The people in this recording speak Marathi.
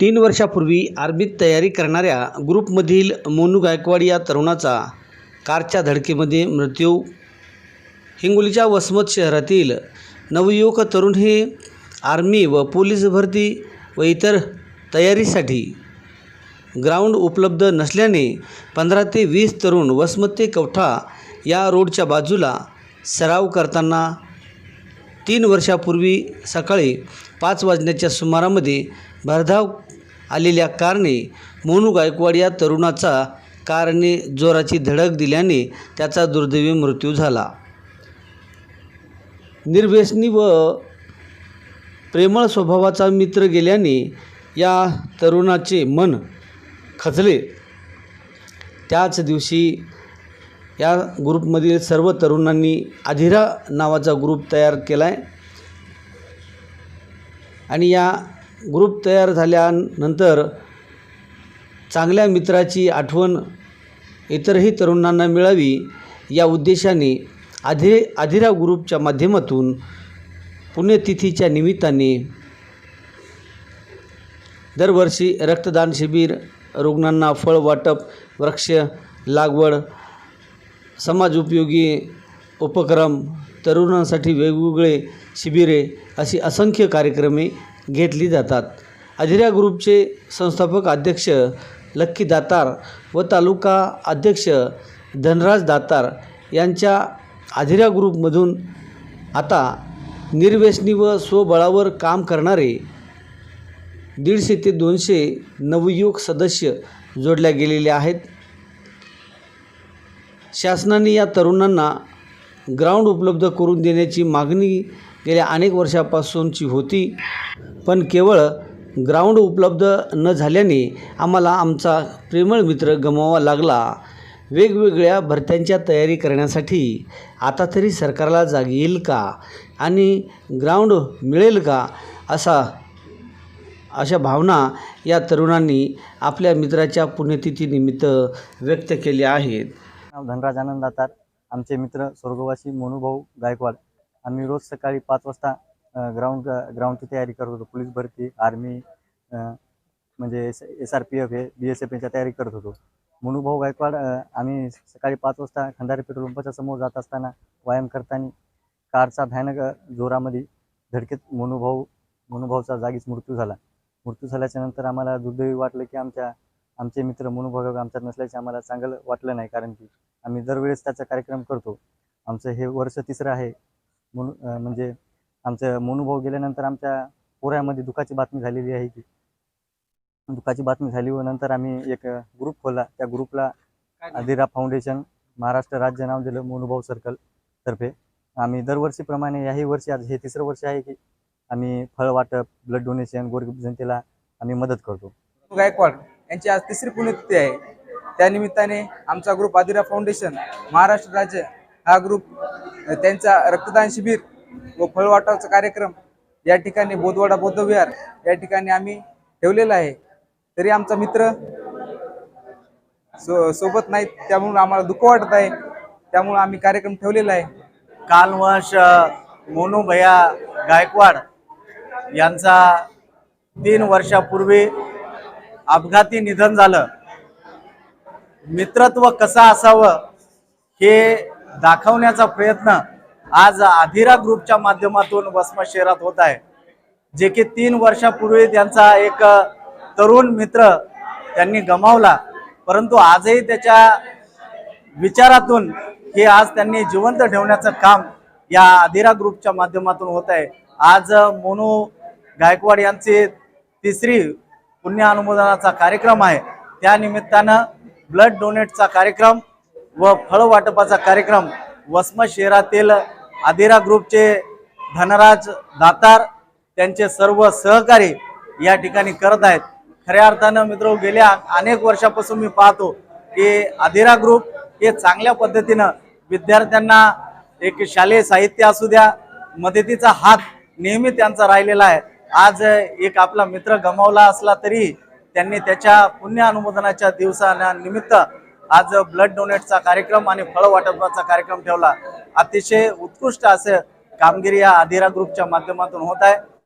तीन वर्षापूर्वी आर्मीत तयारी करणाऱ्या ग्रुपमधील मोनू गायकवाड या तरुणाचा कारच्या धडकेमध्ये मृत्यू. हिंगोलीच्या वसमत शहरातील नवयुवक तरुण हे आर्मी व पोलीस भरती व इतर तयारीसाठी ग्राउंड उपलब्ध नसल्याने पंधरा ते वीस तरुण वसमत ते कवठा या रोडच्या बाजूला सराव करताना तीन वर्षापूर्वी सकाळी पाच वाजण्याच्या सुमारामध्ये भरधाव आलेल्या कारने मोनू गायकवाड या तरुणाचा कारने जोराची धडक दिल्याने त्याचा दुर्दैवी मृत्यू झाला. निर्व्यसनी व प्रेमळ स्वभावाचा मित्र गेल्याने या तरुणाचे मन खचले. त्याच दिवशी या ग्रुपमधील सर्व तरुणांनी अधिरा नावाचा ग्रुप तयार केला आहे आणि या ग्रुप तयार झाल्यानंतर चांगल्या मित्राची आठवण इतरही तरुणांना मिळावी या उद्देशाने आधे अधिरा ग्रुपच्या माध्यमातून पुण्यतिथीच्या निमित्ताने दरवर्षी रक्तदान शिबिर रुग्णांना फळ वाटप वृक्ष लागवड समाजोपयोगी उपक्रम तरुणांसाठी वेगवेगळे शिबिरे अशी असंख्य कार्यक्रमे घेतली जातात. अधिरा ग्रुपचे संस्थापक अध्यक्ष लक्की दातार व तालुका अध्यक्ष धनराज दातार यांच्या अधिरा ग्रुपमधून आता निर्व्यसनी व स्वबळावर काम करणारे दीडशे ते दोनशे नवयुवक सदस्य जोडल्या गेलेले आहेत. शासनाने या तरुणांना ग्राउंड उपलब्ध करून देण्याची मागणी गेल्या अनेक वर्षापासूनची होती. पण केवळ ग्राउंड उपलब्ध न झाल्याने आम्हाला आमचा प्रेमळ मित्र गमवावा लागला. वेगवेगळ्या भरत्यांच्या तयारी करण्यासाठी आता तरी सरकारला जाग येईल का आणि ग्राउंड मिळेल का असा अशा भावना या तरुणांनी आपल्या मित्राच्या पुण्यतिथीनिमित्त व्यक्त केल्या आहेत. धनराज आनंद दातार आमचे मित्र स्वर्गवासी मोनूभाऊ गायकवाड. आम्ही रोज सकाळी पाच वाजता ग्राउंड ग्राउंडची तयारी करत होतो. पोलीस भरती आर्मी म्हणजे S S R P F हे बी एस एफ यांच्या तयारी करत होतो. मोनूभाऊ गायकवाड आम्ही सकाळी पाच वाजता खंडारी पेट्रोल पंपाच्या समोर जात असताना व्यायाम करताना कारचा भयानक जोरामध्ये धडकेत मोनूभाऊ मोनूभाऊचा जागीच मृत्यू झाला. मृत्यू झाल्याच्यानंतर आम्हाला दुर्दैवी वाटलं की आमच्या आमचे मित्र मोनूभाऊ आमच्यात नसल्याचे आम्हाला चांगलं वाटलं नाही कारण की आम्ही दरवेळेस त्याचा कार्यक्रम करतो. आमचं हे वर्ष तिसरं आहे. म्हणून म्हणजे आमचं मोनूभाऊ गेल्यानंतर आमच्या पोऱ्यामध्ये दुःखाची बातमी झालेली आहे की दुःखाची बातमी झाली व नंतर आम्ही एक ग्रुप खोलला. त्या ग्रुपला अधिरा फाउंडेशन महाराष्ट्र राज्य नाव दिलं मोनूभाऊ सर्कल तर्फे. आम्ही दरवर्षीप्रमाणे याही वर्षी आज हे तिसरं वर्ष आहे की आम्ही फळ वाटप ब्लड डोनेशन गोरगरीब जनतेला आम्ही मदत करतो. गायकवाड यांची आज तिसरी पुण्यतिथी आहे. त्यानिमित्ताने आमचा ग्रुप आदिरा फाउंडेशन महाराष्ट्र राज्य हा ग्रुप त्यांचा रक्तदान शिबिर व फळवाटावचा कार्यक्रम या ठिकाणी बोधवाडा बौद्ध विहार या ठिकाणी आम्ही ठेवलेला आहे. तरी आमचा मित्र सो सोबत नाहीत त्यामुळे आम्हाला दुःख वाटत आहे. त्यामुळं आम्ही कार्यक्रम ठेवलेला आहे. कालवश मोनू भैया गायकवाड यांचा तीन वर्षापूर्वी अपघाती निधन झालं. मित्रत्व कसं असावं हे दाखवण्याचा प्रयत्न आज आधिरा ग्रुपच्या माध्यमातून वसमत शहरात होत आहे. जे की तीन वर्षापूर्वी त्यांचा एक तरुण मित्र त्यांनी गमावला. परंतु आजही त्याच्या विचारातून हे आज त्यांनी जिवंत ठेवण्याचं काम या अधिरा ग्रुपच्या माध्यमातून होत आहे. आज मोनू गायकवाड यांची तिसरी पुण्य अनुमोदनाचा कार्यक्रम आहे. त्या निमित्तानं ब्लड डोनेटचा कार्यक्रम व फळ वाटपाचा कार्यक्रम वस्म शहरातील आदिरा ग्रुपचे धनराज दातार त्यांचे सर्व सहकारी या ठिकाणी करत आहेत. खऱ्या अर्थानं मित्र गेल्या अनेक वर्षापासून मी पाहतो की अधिरा ग्रुप हे चांगल्या पद्धतीनं विद्यार्थ्यांना एक शालेय साहित्य असू द्या मदतीचा हात नेहमी त्यांचा राहिलेला आहे. आज एक आपला मित्र गमावला असला तरी त्यांनी त्याच्या पुण्य अनुमोदनाच्या दिवसानिमित्त आज ब्लड डोनेटचा कार्यक्रम आणि फळ वाटपाचा कार्यक्रम ठेवला. अतिशय उत्कृष्ट असं कामगिरी या अधिरा ग्रुपच्या माध्यमातून होत आहे.